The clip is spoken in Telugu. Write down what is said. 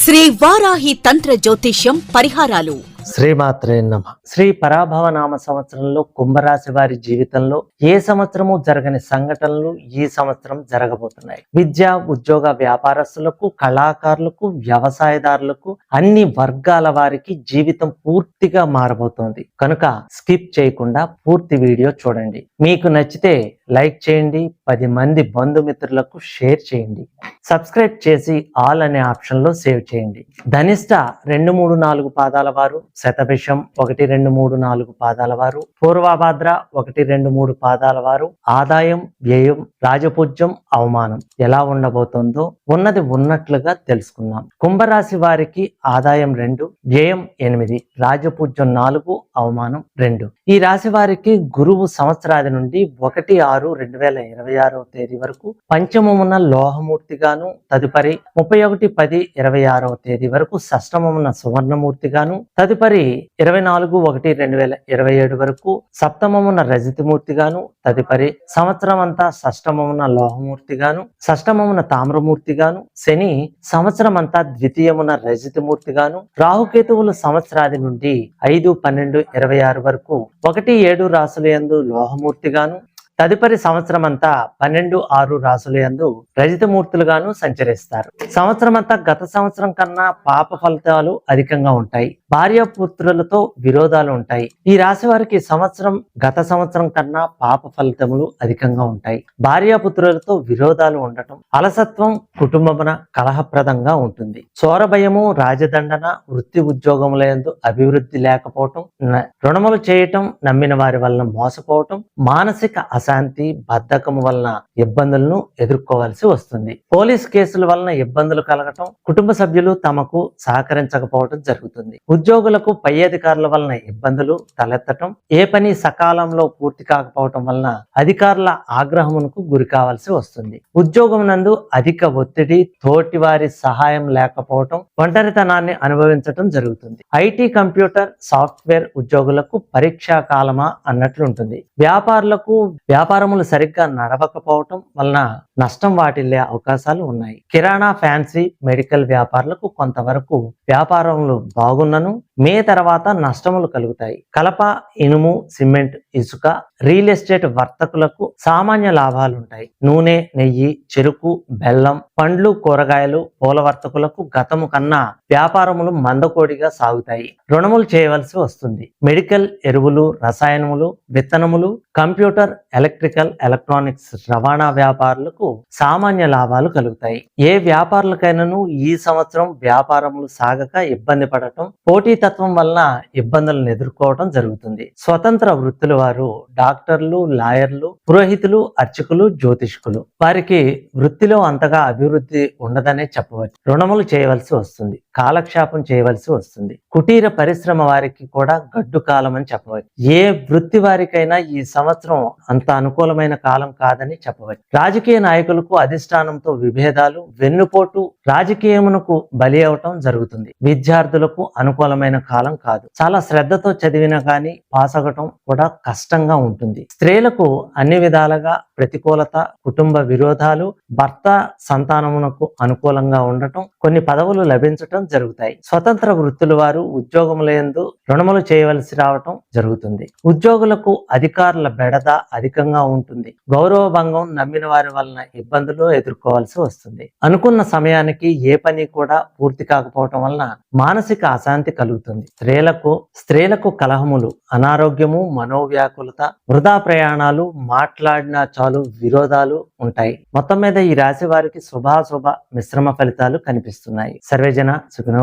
శ్రీ వారాహి తంత్ర జ్యోతిష్యం పరిహారాలు. శ్రీమాత్రే నమ. శ్రీ పరాభవ నామ సంవత్సరంలో కుంభరాశి వారి జీవితంలో ఏ సంవత్సరము జరగని సంఘటనలు ఈ సంవత్సరం జరగబోతున్నాయి? విద్య ఉద్యోగ వ్యాపారస్తులకు కళాకారులకు వ్యవసాయదారులకు అన్ని వర్గాల వారికి జీవితం పూర్తిగా మారబోతోంది. కనుక స్కిప్ చేయకుండా పూర్తి వీడియో చూడండి. మీకు నచ్చితే లైక్ చేయండి పది మంది బంధుమిత్రులకు షేర్ చేయండి. సబ్స్క్రైబ్ చేసి ఆల్ అనే ఆప్షన్లో సేవ్ చేయండి. ధనిష్ట రెండు మూడు నాలుగు పాదాల వారు శతభిషం ఒకటి రెండు మూడు నాలుగు పాదాల వారు పూర్వాభాద్ర ఒకటి రెండు మూడు పాదాల వారు ఆదాయం వ్యయం రాజపూజ్యం అవమానం ఎలా ఉండబోతుందో ఉన్నది ఉన్నట్లుగా తెలుసుకుందాం. కుంభరాశి వారికి ఆదాయం రెండు వ్యయం ఎనిమిది రాజపూజ్యం నాలుగు అవమానం రెండు. ఈ రాశి వారికి గురువు సంవత్సరాది నుండి ఒకటి ఆరు రెండు వేల ఇరవై ఆరవ తేదీ వరకు పంచమమున లోహమూర్తిగాను తదుపరి ముప్పై ఒకటి పది ఇరవై ఆరవ తేదీ వరకు షష్టమమున సువర్ణమూర్తిగాను తదుపరి ఇరవై నాలుగు ఒకటి రెండు వేల ఇరవై ఏడు వరకు సప్తమమున రజితమూర్తిగాను తదుపరి సంవత్సరం అంతా షష్టమమున లోహమూర్తిగాను షష్టమమున తామ్రమూర్తిగాను శని సంవత్సరం అంతా ద్వితీయమున రజితమూర్తిగాను రాహుకేతువులు సంవత్సరాది నుండి ఐదు పన్నెండు ఇరవై ఆరు వరకు ఒకటి ఏడు రాసుల యందు లోహమూర్తిగాను తదుపరి సంవత్సరం అంతా పన్నెండు ఆరు రాసుల యందు రజితమూర్తులుగాను సంచరిస్తారు. సంవత్సరం అంతా గత సంవత్సరం కన్నా పాప ఫలితాలు అధికంగా ఉంటాయి. భార్య పుత్రులతో విరోధాలు ఉంటాయి. ఈ రాశి వారికి సంవత్సరం గత సంవత్సరం కన్నా పాప ఫలితములు అధికంగా ఉంటాయి. భార్య పుత్రులతో విరోధాలు ఉండటం అలసత్వం కుటుంబమున కలహప్రదంగా ఉంటుంది. చోరభయము రాజదండన వృత్తి ఉద్యోగముల యందు అభివృద్ధి లేకపోవటం రుణములు చేయటం నమ్మిన వారి వలన మోసపోవటం మానసిక అశాంతి బద్ధకం వలన ఇబ్బందులను ఎదుర్కోవాల్సి వస్తుంది. పోలీస్ కేసుల వలన ఇబ్బందులు కలగటం కుటుంబ సభ్యులు తమకు సహకరించకపోవటం జరుగుతుంది. ఉద్యోగులకు పై అధికారుల వలన ఇబ్బందులు తలెత్తటం ఏ పని సకాలంలో పూర్తి కాకపోవటం వలన అధికారుల ఆగ్రహమునకు గురి కావాల్సి వస్తుంది. ఉద్యోగం నందు అధిక ఒత్తిడి తోటి వారి సహాయం లేకపోవటం ఒంటరితనాన్ని అనుభవించటం జరుగుతుంది. ఐటీ కంప్యూటర్ సాఫ్ట్వేర్ ఉద్యోగులకు పరీక్షా కాలమా అన్నట్లుంటుంది వ్యాపారులకు వ్యాపారములు సరిగ్గా నడవకపోవటం వలన నష్టం వాటిల్లే అవకాశాలు ఉన్నాయి. కిరాణా ఫ్యాన్సీ మెడికల్ వ్యాపారులకు కొంతవరకు వ్యాపారములు బాగున్నను మే తర్వాత నష్టములు కలుగుతాయి. కలప ఇనుము సిమెంట్ ఇసుక రియల్ ఎస్టేట్ వర్తకులకు సామాన్య లాభాలు ఉంటాయి నూనె నెయ్యి చెరుకు బెల్లం పండ్లు కూరగాయలు పూల వర్తకులకు గతము కన్నా వ్యాపారములు మందకోడిగా సాగుతాయి. రుణములు చేయవలసి వస్తుంది. మెడికల్ ఎరువులు రసాయనములు విత్తనములు కంప్యూటర్ ఎలక్ట్రికల్ ఎలక్ట్రానిక్స్ రవాణా వ్యాపారులకు సామాన్య లాభాలు కలుగుతాయి. ఏ వ్యాపారులకైనాను ఈ సంవత్సరం వ్యాపారములు సాగక ఇబ్బంది పడటం పోటీతత్వం వలన ఇబ్బందులను ఎదుర్కోవటం జరుగుతుంది. స్వతంత్ర వృత్తుల వారు డాక్టర్లు లాయర్లు పురోహితులు అర్చకులు జ్యోతిష్కులు. వారికి వృత్తిలో అంతగా అభివృద్ధి ఉండదనే చెప్పవచ్చు. రుణములు చేయవలసి వస్తుంది. కాలక్షేపం చేయవలసి వస్తుంది. కుటీర పరిశ్రమ వారికి కూడా గడ్డు కాలం అని చెప్పవచ్చు. ఏ వృత్తి వారికైనా ఈ సంవత్సరం అంత అనుకూలమైన కాలం కాదని చెప్పవచ్చు. రాజకీయ నాయకులకు అధిష్టానంతో విభేదాలు వెన్నుపోటు రాజకీయమునకు బలి అవటం జరుగుతుంది. విద్యార్థులకు అనుకూలమైన కాలం కాదు. చాలా శ్రద్ధతో చదివినా కానీ పాస్ అవ్వటం కూడా కష్టంగా ఉంటుంది. స్త్రీలకు అన్ని విధాలుగా ప్రతికూలత కుటుంబ విరోధాలు భర్త సంతానమునకు అనుకూలంగా ఉండటం కొన్ని పదవులు లభించటం జరుగుతాయి. స్వతంత్ర వృత్తుల వారు ఉద్యోగములందు రుణములు చేయవలసి రావటం జరుగుతుంది. ఉద్యోగులకు అధికారుల బెడద అధికంగా ఉంటుంది. గౌరవ భంగం నమ్మిన వారి వలన ఇబ్బందులు ఎదుర్కోవాల్సి వస్తుంది. అనుకున్న సమయానికి ఏ పని కూడా పూర్తి కాకపోవటం వలన మానసిక అశాంతి కలుగుతుంది. స్త్రీలకు స్త్రీలకు కలహములు అనారోగ్యము మనోవ్యాకులత వృధా ప్రయాణాలు మాట్లాడిన చాలు విరోధాలు ఉంటాయి. మొత్తం మీద ఈ రాశి వారికి శుభాశుభ మిశ్రమ ఫలితాలు కనిపిస్తున్నాయి. సర్వేజన సుఖనో